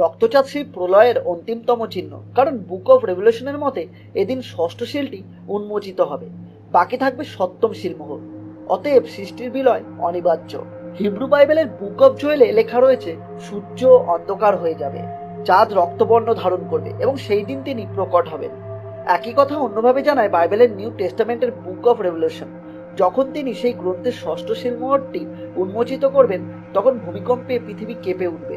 রক্তচাঁদ সেই প্রলয়ের অন্তিমতম চিহ্ন, কারণ বুক অফ রেভলিউশনের মতে এদিন ষষ্ঠ শিলটি উন্মোচিত হবে। বাকি থাকবে সপ্তম শিলমোহর। অতএব সৃষ্টির বিলয় অনিবার্য। হিব্রু বাইবেলের বুক অফ জোয়েলে লেখা রয়েছে, সূর্য অন্ধকার হয়ে যাবে, চাঁদ রক্তবর্ণ ধারণ করবে এবং সেই দিন তিনি প্রকট হবেন। একই কথা অন্যভাবে জানায় বাইবেলের নিউ টেস্টামেন্টের বুক অফ রেভলিউশন। যখন তিনি সেই গ্রন্থের ষষ্ঠ শিলমোহরটি উন্মোচিত করবেন, তখন ভূমিকম্পে পৃথিবী কেঁপে উঠবে।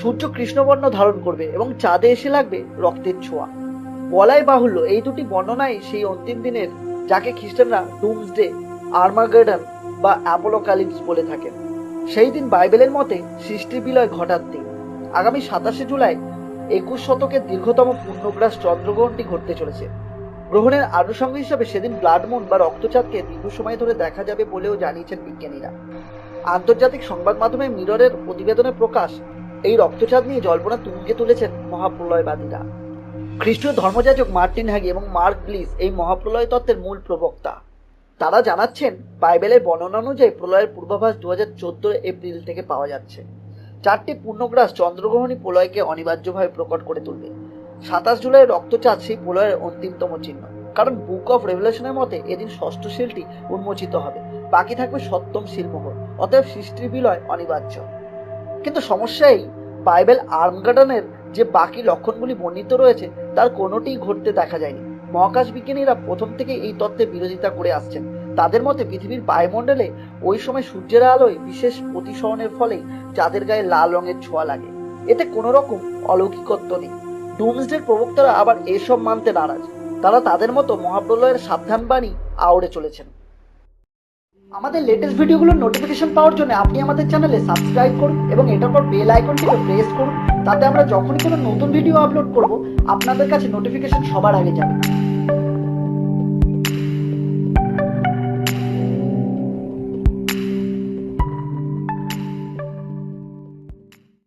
সূর্য কৃষ্ণবর্ণ ধারণ করবে এবং চাঁদে এসে লাগবে রক্তের ছোঁয়া। বলাই বাহুল্য, এই দুটি বর্ণনাই সেই অন্তিম দিনের যাকে খ্রিস্টানরা ডুমস ডে আর্মাগেডন বা অ্যাপোলোকালিপস বলে থাকেন। সেই দিন বাইবেলের মতে সৃষ্টির বিলয় ঘটার দিন। আগামী সাতাশে জুলাই একুশ শতকের দীর্ঘতম পূর্ণগ্রাস চন্দ্রগ্রহণটি ঘটতে চলেছে। গ্রহণের আনুষঙ্গ হিসাবে সেদিন ব্লাড মুন বা রক্তচাঁদকে দীর্ঘ সময় ধরে দেখা যাবে বলেও জানিয়েছেন বিজ্ঞানীরা। আন্তর্জাতিক সংবাদ মাধ্যমে মিররের প্রতিবেদনে প্রকাশ এই রক্তচাঁদ নিয়ে জল্পনা তুঙ্গে তুলেছেন মহাপ্রলয়বাদীরা খ্রিস্টীয় ধর্মযাজক মার্টিন হ্যাগি এবং মার্ক ব্লিস এই মহাপ্রলয় তত্ত্বের মূল প্রবক্তা। তারা জানাচ্ছেন, বাইবেলের বর্ণনা অনুযায়ী প্রলয়ের পূর্বাভাস দু হাজার চোদ্দ এপ্রিল থেকে পাওয়া যাচ্ছে। চারটি পূর্ণগ্রাস চন্দ্রগ্রহণী প্রলয়কে অনিবার্যভাবে প্রকট করে তুলবে। সাতাশ জুলাই রক্তচাঁদ সেই প্রলয়ের অন্তিমতম চিহ্ন। কারণ বুক অফ রেভলিউশনের মতে এদিন ষষ্ঠ শিলটি উন্মোচিত হবে। বাকি থাকবে সপ্তম শিলমোহর। অতএব সৃষ্টির বিলয় অনিবার্য। কিন্তু সমস্যা এই বাইবেল আর্মগার্ডনের যে বাকি লক্ষণগুলি বর্ণিত রয়েছে, তার কোনোটিই ঘটতে দেখা যায়নি। মহাকাশ বিজ্ঞানীরা প্রথম থেকে এই তত্ত্বের বিরোধিতা করে আসছেন। তাদের মতে পৃথিবীর বায়ুমণ্ডলে ওই সময় সূর্যের আলোয় বিশেষ প্রতিসরণের ফলে চাঁদের গায়ে লাল রঙের ছোঁয়া লাগে। এতে কোনো রকম অলৌকিকত্ব নেই। ডুমসডের প্রবক্তারা আবার এসব মানতে নারাজ। তারা তাদের মতো মহাপ্রলয়ের সাবধান বাণী আওড়ে চলেছেন। আমাদের লেটেস্ট ভিডিওগুলোর নোটিফিকেশন পাওয়ার জন্য আপনি আমাদের চ্যানেলে সাবস্ক্রাইব করুন এবং এটার পর বেল আইকনটিকে প্রেস করুন। তাতে আমরা যখনই কোনো নতুন ভিডিও আপলোড করব, আপনাদের কাছে নোটিফিকেশন সবার আগে যাবে।